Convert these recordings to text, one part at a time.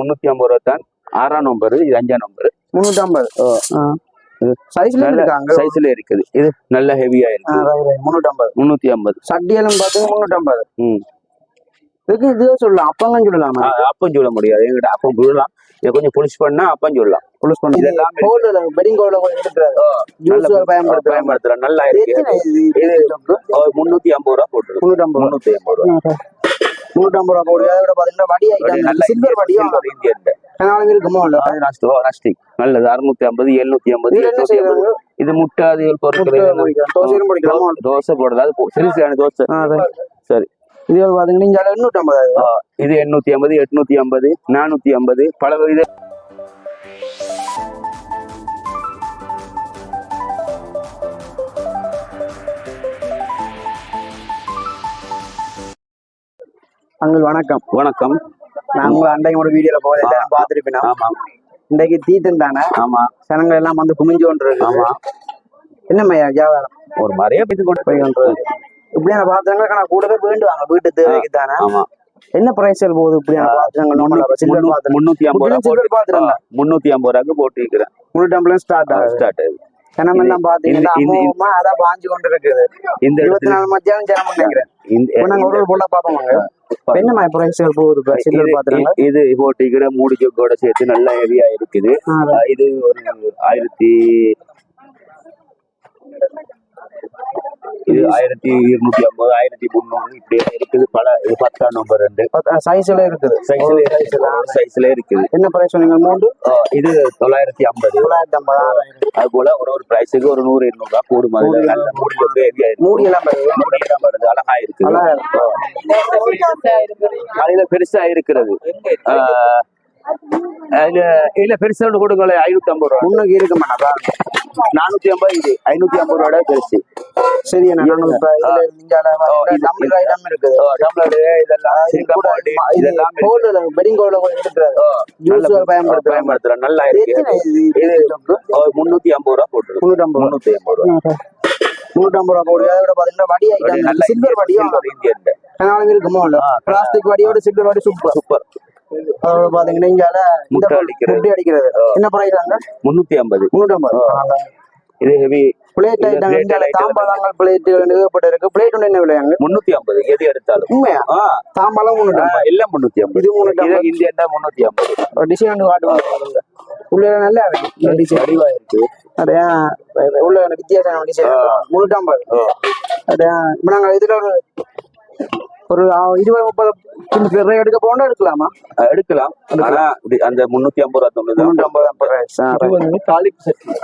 முன்னூத்தி ஐம்பது ரூபா தான் ஆறாம் நம்பர் இது அஞ்சாம் நம்பர். முன்னூத்தி ஐம்பது. சைஸ்ல இருக்காங்க சைஸ்ல இருக்குது. இது? நல்ல ஹெவியா இருக்கு. முன்னூத்தி ஐம்பது. ஐம்பது. சட்டியெல்லாம் பாத்தீங்கன்னா முன்னூத்தி ஐம்பது. ம். இதுக்கு இதுவே சொல்லலாம். அப்பங்கம் சொல்லலாமா? அப்பம் சொல்ல முடியாது. எங்கிட்ட அப்பம் சொல்லலாம். இதை கொஞ்சம் புளிஷ் பண்ணா அப்பம் சொல்லலாம். புளுஸ் பண்ணி. இதெல்லாம் கோல்டுல கொஞ்சம் எடுக்கிறாரு நல்ல இருக்கு. இது? ஐம்பது ரூபா போட்டுருக்கு. முன்னூத்தி ஐம்பது முன்னூத்தி ஐம்பது ரூபா. ஐம்பது ரூபா போடுது அதை விட பாத்தீங்கன்னா வடி ஐட்டம் சில்வர் வடியும் கனாலும் இருக்குமோ இல்ல நாஸ்டிக் நல்லது அறுநூத்தி ஐம்பது எழுநூத்தி ஐம்பது எட்நூத்தி ஐம்பது. இது முட்டை அது பொரிக்கலாம். தோசை- போடுறது. அது சிறுசான தோசை. சரி. இது பாத்தீங்கன்னா இங்க எண்ணூத்தி ஐம்பது இது? எண்ணூத்தி ஐம்பது எட்நூத்தி ஐம்பது நானூத்தி ஐம்பது பல இது. அங்கே வணக்கம். வணக்கம். நான் உங்க அண்டையோட வீடியோல போய் எல்லாரும் பாத்துருப்பேன் ஆமா. இன்றைக்கு தீட்டம் தானே? ஆமா. சனங்கள் எல்லாம் வந்து குமிஞ்சு கொண்டு ஆமா. என்னம்மையா வியாபாரம்? ஒரு மாதிரியே இது கூட போய் கொண்டு இப்படியான பாத்திரங்களுக்கு நான் கூடவே வேண்டுவாங்க. வீட்டு தேவைக்கு தானே? ஆமா. என்ன பிரைஸ்கள் போகுது இப்படியான பாத்திரங்கள்? முன்னூத்தி ஐம்பது ரூபா பாத்திரம் முன்னூத்தி ஐம்பது ரூபாய்க்கு போட்டு இருக்கிறேன் முன்னூத்தி ஐம்பது ஸ்டார்ட் ஸ்டார்ட் ஆகுது. ஜனம் எல்லாம் பாத்தீங்கன்னா அமோகமா அதான் பாஞ்சு கொண்டு இருக்குது இந்த இருபத்தி நாலு மத்தியானம் ஜனம் நினைக்கிறேன் இப்ப நாங்க ஒரு ஒரு பிரைஸ்கள் போகுது? இப்ப சில்வர் இது- இது போட்டிக்கிற மூடி ஜோக்கோட சேர்த்து நல்ல ஹெவியா இருக்குது. இது ஒரு ஆயிரத்தி இது ஆயிரத்தி இருநூத்தி ஐம்பது ஆயிரத்தி முந்நூறு இப்படியே இருக்குது. பல இது பத்தாம் நம்பர் ரெண்டு. சைஸ்ல இருக்குது. சைஸ்ல சைஸ்ல இருக்குது. என்ன பிரைஸ் சொன்னீங்க? ஆ, இது தொள்ளாயிரத்தி ஐம்பது. தொள்ளாயிரத்தி ஐம்பது அது போல ஒரு ஒரு பிரைஸுக்கு ஒரு நூறு இருநூறு ரூபா கூடும். அதுல நல்ல மூடி மூடி எல்லாம் மூடி எல்லாம் வருது. அழகா இருக்குது. அதுல பெருசா இருக்கிறது இல்ல பெருசா ஒன்று கொடுங்களேன் ஐநூத்தி ஐம்பது ரூபா முன்னுக்கு இருக்கு மேடம் நானூத்தி ஐம்பது இது ஐநூத்தி ஐம்பது ரூபா பெருசு. சரி ஆ, நல்ல இருக்கு. இது முன்னூத்தி ஐம்பது ரூபா போட்டுருக்கு. முன்னூத்தி ஐம்பது ரூபா. நூற்றி ஐம்பது ரூபா. போடுது அதை விட பாத்தீங்கன்னா வடி ஐட்டம் சில்வர் வடியும் இருக்குமோ பிளாஸ்டிக் வடியோட சில்வர் வடி சூப்பர் சூப்பர் அதோட பாத்தீங்கன்னா இந்த முட்டை அடிக்கிறது. முட்டை அடிக்கிறது. என்ன பிரைஸ் முன்னூத்தி ஐம்பது. முன்னூத்தி ஐம்பது. இது ஹெவி பிளேட் item. தாம்பாளங்கள் பிளேட் நிறுவப்பட்டு இருக்கு. பிளேட் ஒன்று என்ன விலையாங்க? முன்னூத்தி ஐம்பது. எது எடுத்தாலும். உண்மையா? தாம்பாளம் முன்னூத்தி எல்லாம் முன்னூத்தி ஐம்பது. இது முன்னூத்தி ஐம்பது. இந்தியன் தான் முன்னூத்தி ஐம்பது. டிசைன் காட்டுவாங்க உள்ள நல்லா இருக்கு. டிசைன் வடிவா இருக்கு நிறையா உள்ள வித்தியாசமான டிசைன் முன்னூத்தி ஐம்பது. நிறையா இப்ப நாங்க இதுல ஒரு ஒரு இருபது முப்பது பிறகு எடுக்க போனா எடுக்கலாமா? எடுக்கலாம். ஆனா இது- அந்த முன்னூத்தி ஐம்பது ரூபா தொண்ணூறு முன்னூத்தி ஐம்பது ஐம்பது தாளிப்பு சட்னி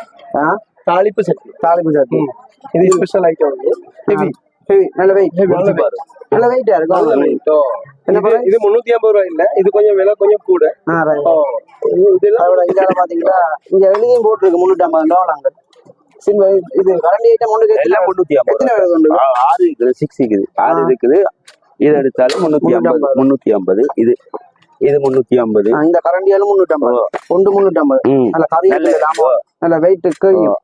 தாளிப்பு சட்னி தாலிப்பு சாத்தி இது ஸ்பெஷல் ஐட்டம் வந்து. ஹெவி ஹெவி நல்ல வெயிட் பாரு. நல்ல வெயிட்டா இருக்கும்? இது முன்னூத்தி ஐம்பது ரூபாய் இல்ல. இது கொஞ்சம் விலை கொஞ்சம் கூட. இதெல்லாம் பாத்தீங்கன்னா இங்க எழுதியும் போட்டிருக்கு முன்னூத்தி ஐம்பது டாலர் சில்வர் இது கரண்டி ஐட்டம் ஒன்று எல்லாம் முன்னூத்தி ஐம்பது எத்தனை ஆறு இருக்குது சிக்ஸ் இருக்குது. ஆறு. இருக்குது. இது எடுத்தாலும் முன்னூத்தி ஐம்பது முன்னூத்தி ஐம்பது. இது இது முன்னூத்தி ஐம்பது. இந்த கரண்டியாலும் முன்னூத்தி ஐம்பது. ஒன்று முன்னூத்தி ஐம்பது. நல்ல கறி நல்ல வெயிட் கேயும்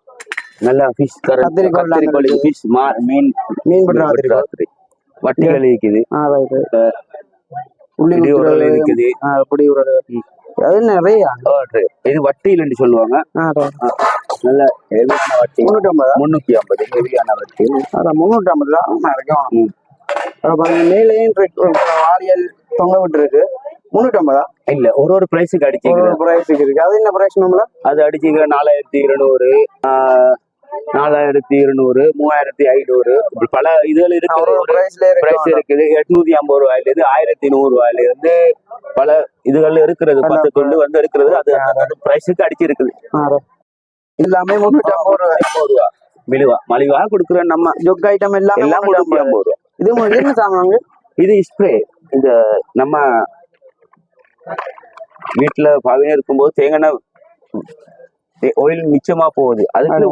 நல்லா ஃபிஷ் இருக்குது. ஃபிஷ் மீன் மீன் பட்டு ராத்திரி வட்டிகள் இருக்குது உள்ளி உரல் இருக்குது. புடி உரல். அது நிறைய. இது வட்டியில் சொல்லுவாங்க. நல்ல ஹெவியான வட்டி. முன்னூத்தி ஐம்பதா? முன்னூத்தி ஐம்பது ஹெவியான வட்டி. அதான் முன்னூத்தி ஐம்பது தான் இருக்கும் பாருங்க மேலேயும் வாரியல் தொங்க விட்டு இருக்கு முன்னூத்தி ஐம்பதா இல்ல ஒரு ஒரு பிரைஸுக்கு ஒரு அடிச்சிக்கிறேன் பிரைஸுக்கு இருக்கு. அது என்ன பிரைஸ் நம்மள அது அடிச்சிக்கிற நாலாயிரத்தி இருநூறு நாலாயிரத்தி இருநூறு மூவாயிரத்தி ஐநூறு. பல ஒரு இருக்குது. ஒரு பிரைஸ்ல பிரைஸ் இருக்கு. இருக்குது. எட்நூத்தி ஐம்பது ரூபாயில இருந்து ஆயிரத்தி நூறு ரூபாயில இருந்து பல இதுகள் இருக்கிறது. பத்து கொண்டு வந்து இருக்கிறது. அது அந்த பிரைஸுக்கு அடிச்சிருக்குது ஆ, right. எல்லாமே முன்னூத்தி ஐம்பது ரூபா. மிளிவா மலிவா கொடுக்குறோம் நம்ம. ஜொக் ஐட்டம் எல்லாமே எல்லாம் முன்னூத்தி ஐம்பது ரூபா. இது என்ன சாமாங்க இது ஸ்ப்ரே இந்த நம்ம வீட்டுல பவியம் இருக்கும்போது தேங்காய் ஆயில் மிச்சமா போகுது. அதுக்கு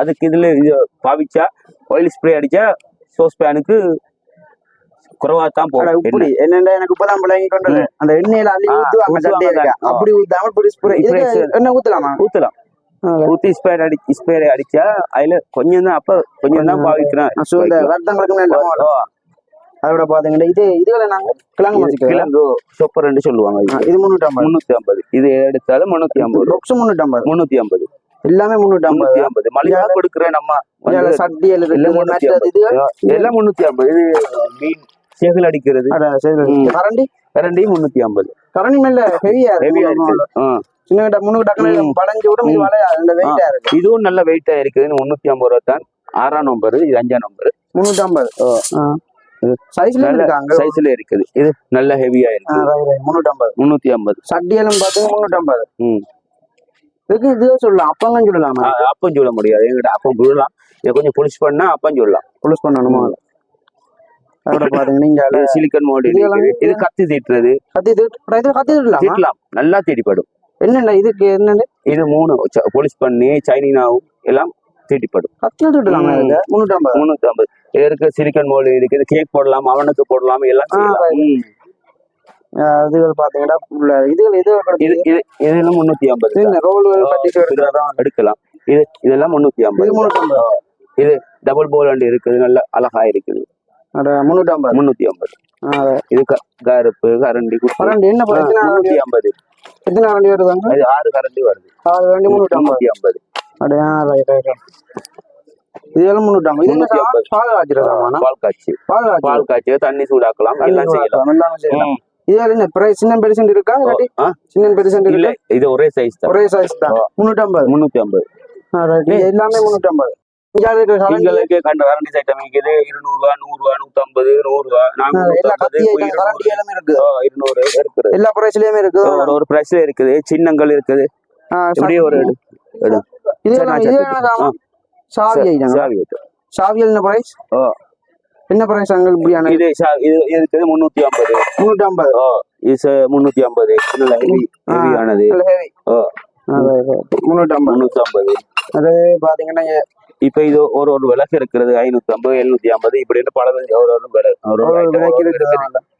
அதுக்கு இதுல இது பாவிச்சா ஆயில் ஸ்ப்ரே அடிச்சா சோஸ் பேனுக்கு குறைவா தான் போகும். இப்படி. என்னடா எனக்கு இப்பதான் விளங்கி கொண்டது அந்த எண்ணெயில அள்ளி ஊத்துவாங்க. அப்படி ஊத்தாம இப்படி ஸ்ப்ரே. என்ன ஊத்தலாமா? ஊத்தலாம். ஊத்தி ஸ்ப்ரே அடி ஸ்ப்ரே அடிச்சா அதுல கொஞ்சம் தான் அப்ப கொஞ்சம் தான் பாவிக்கிறேன். அதோட பாத்தீங்கன்னா இது இதுகளை நாங்க கிழங்கு கிழங்கு சொப்பரன்னு சொல்லுவாங்க இது. முன்னூற்றி ஐம்பது முன்னூத்தி ஐம்பது இது எடுத்தாலும் முன்னூத்தி ஐம்பது பாக்ஸ் முன்னூற்றி ஐம்பது முன்னூத்தி ஐம்பது எல்லாமே முன்னூற்றி ஐம்பது முன்னூத்தி ஐம்பது மலிவா கொடுக்குற நம்ம இதில் வந்து சட்டியல் எல்லாம் முன்னூத்தி ஐம்பது இது முன்னூத்தி மீன் சேகல் அடிக்கிறது. கரண்டி ரெண்டையும் முன்னூத்தி ஐம்பது கரண்டி? மேல ஹெவியா ஹெவியா இருக்கு. சின்ன கிட்ட முன்னு டக்குனு. படைஞ்சு விடும். இது. வளையாது வெயிட்டா இருக்கு. இதுவும் நல்ல வெயிட்டா இருக்குது முன்னூத்தி ஐம்பது ரூபா தான் ஆறாம் நம்பர் இது அஞ்சாம் நம்பர் முன்னூற்றி ஐம்பது இது சைஸ்ல இருக்காங்க. சைஸ்ல இருக்குது. இது நல்ல ஹெவியா இருக்கு. ஐம்பது முன்னூத்தி ஐம்பது. சட்டியலும் பார்த்தீங்க முன்னூற்றி ஐம்பது இதுக்கு இதுவே சொல்லலாம். அப்பங்கம் சொல்லலாமா அப்பம் சொல்ல முடியாது. எங்கிட்ட அப்பம் விடலாம் இதை கொஞ்சம் புளிஷ் பண்ணா அப்பம் சொல்லலாம் புலிஸ் பண்ணணுமா? சிலிக்கன் மோடி இது கத்தி தீட்டுறது. கத்தி கத்தி தீட்டலாமா? தீட்டலாம். நல்லா தீட்டிப்படும். என்னென்ன இதுக்கு என்னென்ன? இது மூணு. போலீஸ் பண்ணி சைனினாவும் எல்லாம் தீட்டிப்படும். கத்தி தீட்டலாமா ஐம்பது முன்னூத்தி ஐம்பது இது இருக்கு சிலிக்கன் மோல்டு இருக்குது கேக் போடலாம் அவனுக்கு போடலாம் எல்லாம். இதுகள் பாத்தீங்கன்னா இதுகள் இது இது இது இதெல்லாம் முன்னூத்தி ஐம்பது ரோல் எடுக்கலாம். இது இதெல்லாம் முன்னூத்தி ஐம்பது இது டபுள் போல் அண்ட் இருக்குது நல்ல அழகா இருக்குது. அட முன்னூற்றி ஐம்பது. முன்னூத்தி ஐம்பது. இது கருப்பு கரண்டி கரண்டி என்ன முன்னூத்தி ஐம்பது. எத்தனை கரண்டி ஆறு கரண்டி வருது. ஆறு கரண்டி முன்னூத்தி ஐம்பது. அப்படியா இதெல்லாம் ஐம்பது. இது முன்னூத்தி. பால் காய்ச்சிருக்காமா பால் காய்ச்சி பால் காய்ச்சி பால் காய்ச்சி தண்ணி சூடாக்கலாம் எல்லாம் செய்யலாம். எல்லாமே செய்யலாம். ம். இதுல என்ன பிரைஸ் சின்ன பெருசென்ட் இருக்கா? சின்ன பெருசென்ட் இல்ல இது ஒரே சைஸ் தான். ஒரே சைஸ் தான். ஐம்பது. முன்னூத்தி ஐம்பது. எல்லாமே ஐம்பது. எங்களுக்கு கண்ட கரண்டி ஐட்டம் இருக்குது இருநூறு ரூபா நூறு. ரூபா நூத்தம்பது நூறு ரூபா இருநூறு இருக்குது. எல்லா பிரைஸ்லயுமே இருக்கு. ஒரு ஒரு பிரைஸ்ல இருக்குது. சின்னங்கள் இருக்குது. ஆ, இப்படியே ஒரு இது சாவி ஐட்டம் சாவி item. சாவியல் என்ன பிரைஸ் ஓ. என்ன பிரைஸ் அங்க இப்படியான இது இது இருக்குது முன்னூத்தி ஐம்பது. முன்னூற்றி ஐம்பது. ஓ இது முன்னூத்தி ஐம்பது. நல்ல ஹெவி ஆ. ஹெவியானது ஹெவி ஓ முன்னூற்றி ஐம்பது. முன்னூத்தி ஐம்பது. அது பாத்தீங்கன்னா இப்ப இது ஒரு ஒரு விளக்கு இருக்கிறது ஐநூத்தி ஐம்பது எழுநூத்தி ஐம்பது. இப்படின்னு பல ஒரு.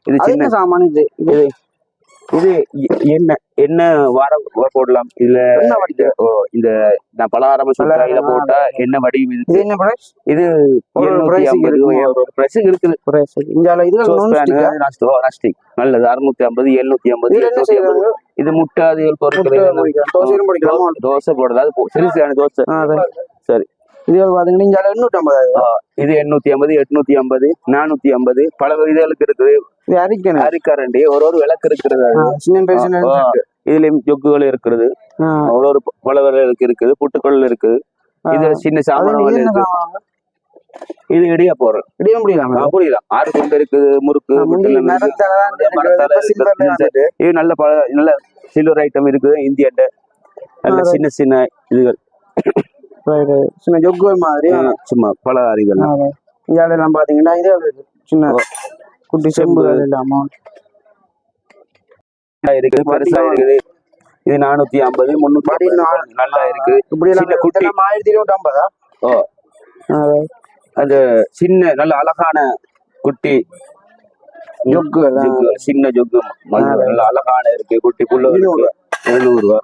இது சின்ன சாமான் இது? இது இது என்ன என்ன வாரம் போடலாம்? இதுல இந்த நான் பலகாரம் சுட்டா இத போட்டா என்ன வடிவம் இது? என்ன பிரைஸ் இது price இருக்குது. பிரைஸ் இந்தியால இது. நல்லது. அறுநூத்தி ஐம்பது எழுநூத்தி ஐம்பது எட்நூத்தி ஐம்பது. இது முட்டை அது பொருட்கள் தோசை போடுறது. அது சிறுசான தோசை. சரி. இது பாத்தீங்கன்னா இந்தியால எண்ணூற்றி ஐம்பது இது எண்ணூத்தி ஐம்பது எட்நூத்தி ஐம்பது நானூத்தி ஐம்பது பல விதங்களுக்கு இருக்குது. இது அரிக்கணும் அரிக்கரண்டி ஒரு ஒரு விளக்கு இருக்கிறது இதுலயும் ஜொக்குகள் இருக்குது. ஒரு ஒரு பல விலைகளுக்கு இருக்குது. புட்டுக்கள் இருக்குது இது சின்ன சாமான்கள் இருக்கு. இது இடியா போறோம் இடிய முடியலாமா புரியலாம் ஆறு கொண்டு இருக்குது முறுக்கு. இது நல்ல பல நல்ல சில்வர் ஐட்டம் இருக்குது. இந்தியாட்ட நல்ல சின்ன சின்ன இதுகள். சின்ன ஜொக்குகள் மாதிரி. சும்மா பல இதெல்லாம் இந்தியால எல்லாம் பாத்தீங்கன்னா இது சின்ன குட்டி செம்புகள் இல்லாம. இருக்குது பெருசா இருக்குது. இது நானூத்தி ஐம்பது முன்னூத்தி நல்லா இருக்கு. இப்படி சின்ன குட்டி. ஆயிரத்தி இருநூற்றி ஐம்பதா? ஓ. அந்த சின்ன நல்ல அழகான குட்டி. ஜொக்கு, சின்ன ஜொக்கு. நல்ல அழகான இருக்கு குட்டி புள்ள எழுநூறு ரூபா.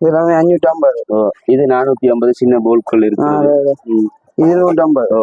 எல்லாமே அஞ்சூற்றி ஐம்பது ஓ இது நானூற்றி ஐம்பது சின்ன போல்கள் இருக்கு இது நூற்றம்பது ஓ